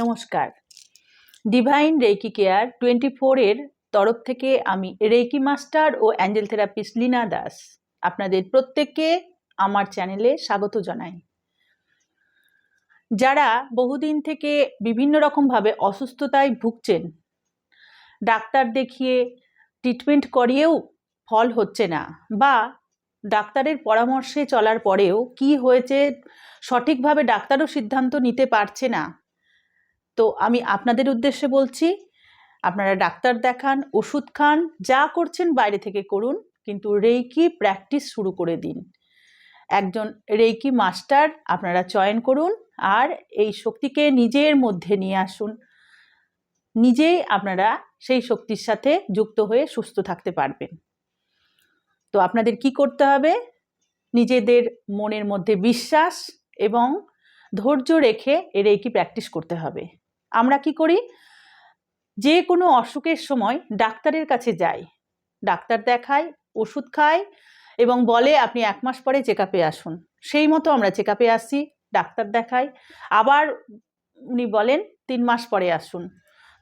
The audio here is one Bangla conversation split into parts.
নমস্কার। ডিভাইন রেকি কেয়ার টোয়েন্টি ফোরের তরফ থেকে আমি রেকি মাস্টার ও অ্যাঞ্জেল থেরাপিস্ট লীনা দাস আপনাদের প্রত্যেককে আমার চ্যানেলে স্বাগত জানাই। যারা বহুদিন থেকে বিভিন্ন রকমভাবে অসুস্থতায় ভুগছেন, ডাক্তার দেখিয়ে ট্রিটমেন্ট করিয়েও ফল হচ্ছে না বা ডাক্তারের পরামর্শে চলার পরেও কি হয়েছে, সঠিকভাবে ডাক্তারও সিদ্ধান্ত নিতে পারছে না তো আমি আপনাদের উদ্দেশ্যে বলছি, আপনারা ডাক্তার দেখান, ওষুধ খান, যা করছেন বাইরে থেকে করুন, কিন্তু রেইকি প্র্যাকটিস শুরু করে দিন। একজন রেইকি মাস্টার আপনারা চয়ন করুন আর এই শক্তিকে নিজের মধ্যে নিয়ে আসুন। নিজেই আপনারা সেই শক্তির সাথে যুক্ত হয়ে সুস্থ থাকতে পারবেন। তো আপনাদের কি করতে হবে? নিজেদের মনের মধ্যে বিশ্বাস এবং ধৈর্য রেখে এর কি প্র্যাকটিস করতে হবে। আমরা কি করি? যে কোনো অসুখের সময় ডাক্তারের কাছে যাই। ডাক্তার দেখাই ওষুধ খাই এবং বলে, আপনি এক মাস পরে চেক আপে আসুন। সেই মতো আমরা চেক আপে আসি, ডাক্তার দেখাই। আবার উনি বলেন, তিন মাস পরে আসুন।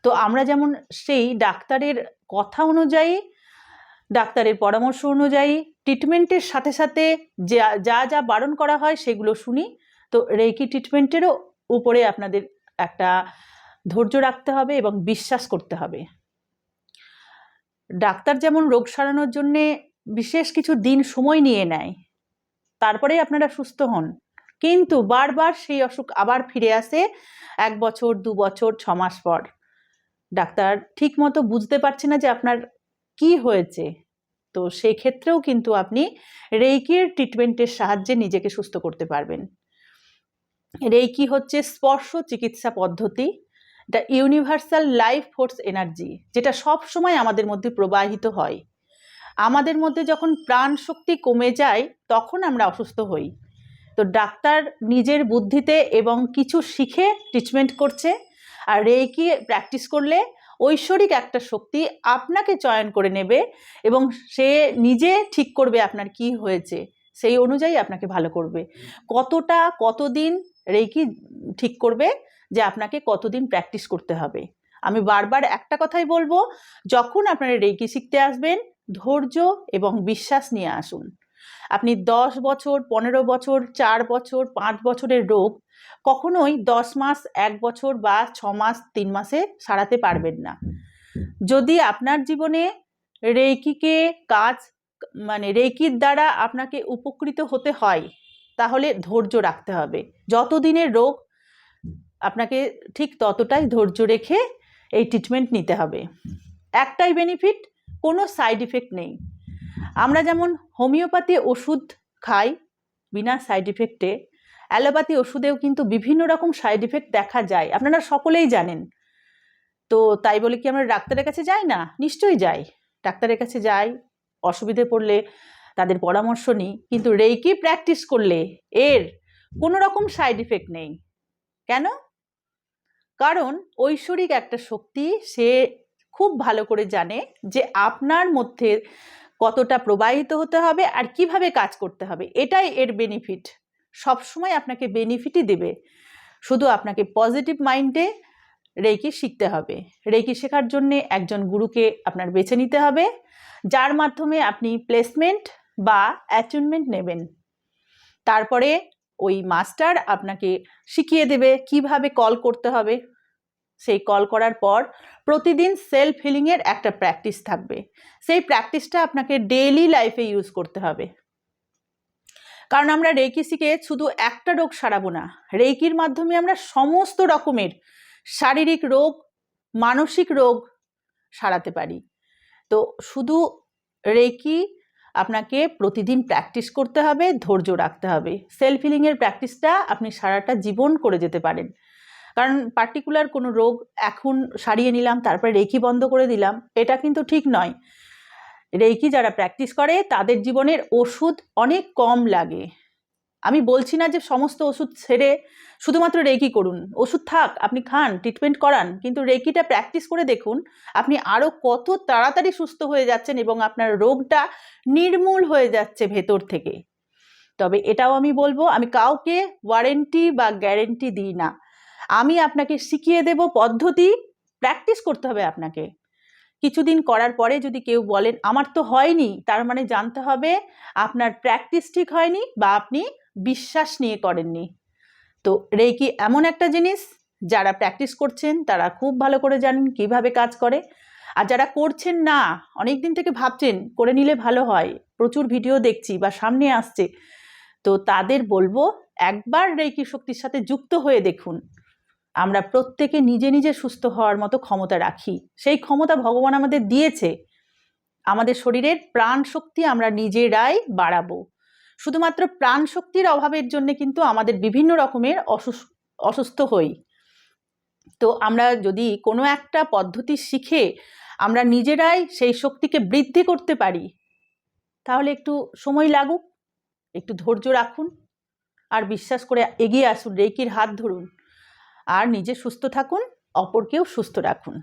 তো আমরা যেমন সেই ডাক্তারের কথা অনুযায়ী, ডাক্তারের পরামর্শ অনুযায়ী ট্রিটমেন্টের সাথে সাথে যা যা যা বারণ করা হয় সেগুলো শুনি। তো রেকি ট্রিটমেন্টেরও উপরে আপনাদের একটা ধৈর্য রাখতে হবে এবং বিশ্বাস করতে হবে। ডাক্তার যেমন রোগ সারানোর জন্যে বিশেষ কিছু দিন সময় নিয়ে নেয়, তারপরেই আপনারা সুস্থ হন। কিন্তু বারবার সেই অসুখ আবার ফিরে আসে এক বছর, দু বছর, ছ মাস পর। ডাক্তার ঠিক মতো বুঝতে পারছে না যে আপনার কি হয়েছে। তো সেই ক্ষেত্রেও কিন্তু আপনি রেইকির ট্রিটমেন্টের সাহায্যে নিজেকে সুস্থ করতে পারবেন। রেইকি হচ্ছে স্পর্শ চিকিৎসা পদ্ধতি। এটা ইউনিভার্সাল লাইফ ফোর্স এনার্জি যেটা সব সময় আমাদের মধ্যে প্রবাহিত হয়। আমাদের মধ্যে যখন প্রাণ শক্তি কমে যায়, তখন আমরা অসুস্থ হই। তো ডাক্তার নিজের বুদ্ধিতে এবং কিছু শিখে ট্রিটমেন্ট করছে, আর রেইকি প্র্যাকটিস করলে ঐশ্বরিক একটা শক্তি আপনাকে চয়ন করে নেবে এবং সে নিজে ঠিক করবে আপনার কি হয়েছে, সেই অনুযায়ী আপনাকে ভালো করবে। কতটা, কতদিন, রেইকি ঠিক করবে যে আপনাকে কতদিন প্র্যাকটিস করতে হবে। আমি বারবার একটা কথাই বলব, যখন আপনারা রেকি শিখতে আসবেন, ধৈর্য এবং বিশ্বাস নিয়ে আসুন। আপনি দশ বছর, পনেরো বছর, চার বছর, পাঁচ বছরের রোগ কখনোই দশ মাস, এক বছর বা ছ মাস, তিন মাসে সারাতে পারবেন না। যদি আপনার জীবনে রেইকিকে কাজ মানে রেকির দ্বারা আপনাকে উপকৃত হতে হয়, তাহলে ধৈর্য রাখতে হবে। যতদিনের রোগ আপনাকে ঠিক ততটাই ধৈর্য রেখে এই ট্রিটমেন্ট নিতে হবে। একটাই বেনিফিট কোনো সাইড ইফেক্ট নেই। আমরা যেমন হোমিওপ্যাথি ওষুধ খাই বিনা সাইড ইফেক্টে অ্যালোপ্যাথি ওষুধেও কিন্তু বিভিন্ন রকম সাইড ইফেক্ট দেখা যায়। আপনারা সকলেই জানেন। তো তাই বলে কি আমরা ডাক্তারের কাছে যাই না? নিশ্চয়ই যাই। ডাক্তারের কাছে যাই, অসুবিধে পড়লে তাদের পরামর্শ নিই, কিন্তু রেইকি প্র্যাকটিস করলে এর কোনো রকম সাইড ইফেক্ট নেই। কেন? কারণ ঐশ্বরিক একটা শক্তি সে খুব ভালো করে জানে যে আপনার মধ্যে কতটা প্রবাহিত হতে হবে আর কীভাবে কাজ করতে হবে। এটাই এর বেনিফিট সবসময় আপনাকে বেনিফিটই দেবে। শুধু আপনাকে পজিটিভ মাইন্ডে রেকি শিখতে হবে। রেকি শেখার জন্যে একজন গুরুকে আপনার বেছে নিতে হবে, যার মাধ্যমে আপনি প্লেসমেন্ট বা অ্যাচিভমেন্ট নেবেন। তারপরে ওই মাস্টার আপনাকে শিখিয়ে দেবে কীভাবে কল করতে হবে। সেই কল করার পর প্রতিদিন সেলফ হিলিংয়ের একটা প্র্যাকটিস থাকবে। সেই প্র্যাকটিসটা আপনাকে ডেইলি লাইফে ইউজ করতে হবে। কারণ আমরা রেকি শিখে শুধু একটা রোগ সারাবো না রেকির মাধ্যমে আমরা সমস্ত রকমের শারীরিক রোগ, মানসিক রোগ সারাতে পারি। তো শুধু রেকি আপনাকে প্রতিদিন প্র্যাকটিস করতে হবে, ধৈর্য রাখতে হবে। সেলফ হিলিংয়ের প্র্যাকটিসটা আপনি সারাটা জীবন করে যেতে পারেন। কারণ পার্টিকুলার কোনো রোগ এখন সারিয়ে নিলাম, তারপরে রেখি বন্ধ করে দিলাম, এটা কিন্তু ঠিক নয়। রেকি যারা প্র্যাকটিস করে, তাদের জীবনের ওষুধ অনেক কম লাগে। আমি বলছি না যে সমস্ত ওষুধ ছেড়ে শুধুমাত্র রেকি করুন। ওষুধ থাক, আপনি খান ট্রিটমেন্ট করান, কিন্তু রেকিটা প্র্যাকটিস করে দেখুন, আপনি আরও কত তাড়াতাড়ি সুস্থ হয়ে যাচ্ছেন এবং আপনার রোগটা নির্মূল হয়ে যাচ্ছে ভেতর থেকে। তবে এটাও আমি বলব, আমি কাউকে ওয়ারেন্টি বা গ্যারেন্টি দিই না। আমি আপনাকে শিখিয়ে দেব পদ্ধতি প্র্যাকটিস করতে হবে আপনাকে। কিছুদিন করার পরে যদি কেউ বলেন, আমার তো হয়নি তার মানে জানতে হবে আপনার প্র্যাকটিস ঠিক হয়নি বা আপনি বিশ্বাস নিয়ে করেননি। তো রেকি এমন একটা জিনিস যারা প্র্যাকটিস করছেন, তারা খুব ভালো করে জানেন কীভাবে কাজ করে। আর যারা করছেন না অনেক দিন থেকে ভাবছেন, করে নিলে ভালো হয়। প্রচুর ভিডিও দেখছি বা সামনে আসছে। তো তাদের বলব, একবার রেকি শক্তির সাথে যুক্ত হয়ে দেখুন। আমরা প্রত্যেকে নিজে নিজে সুস্থ হওয়ার মতো ক্ষমতা রাখি। সেই ক্ষমতা ভগবান আমাদের দিয়েছে। আমাদের শরীরের প্রাণ শক্তি আমরা নিজেরাই বাড়াবো। শুধুমাত্র প্রাণ শক্তির অভাবের জন্য কিন্তু আমাদের বিভিন্ন রকমের অসুস- অসুস্থ হই। তো আমরা যদি কোনো একটা পদ্ধতি শিখে আমরা নিজেরাই সেই শক্তিকে বৃদ্ধি করতে পারি, তাহলে একটু সময় লাগুক, একটু ধৈর্য রাখুন, আর বিশ্বাস করে এগিয়ে আসুন, রেকির হাত ধরুন, আর নিজে সুস্থ থাকুন, অপরকেও সুস্থ রাখুন।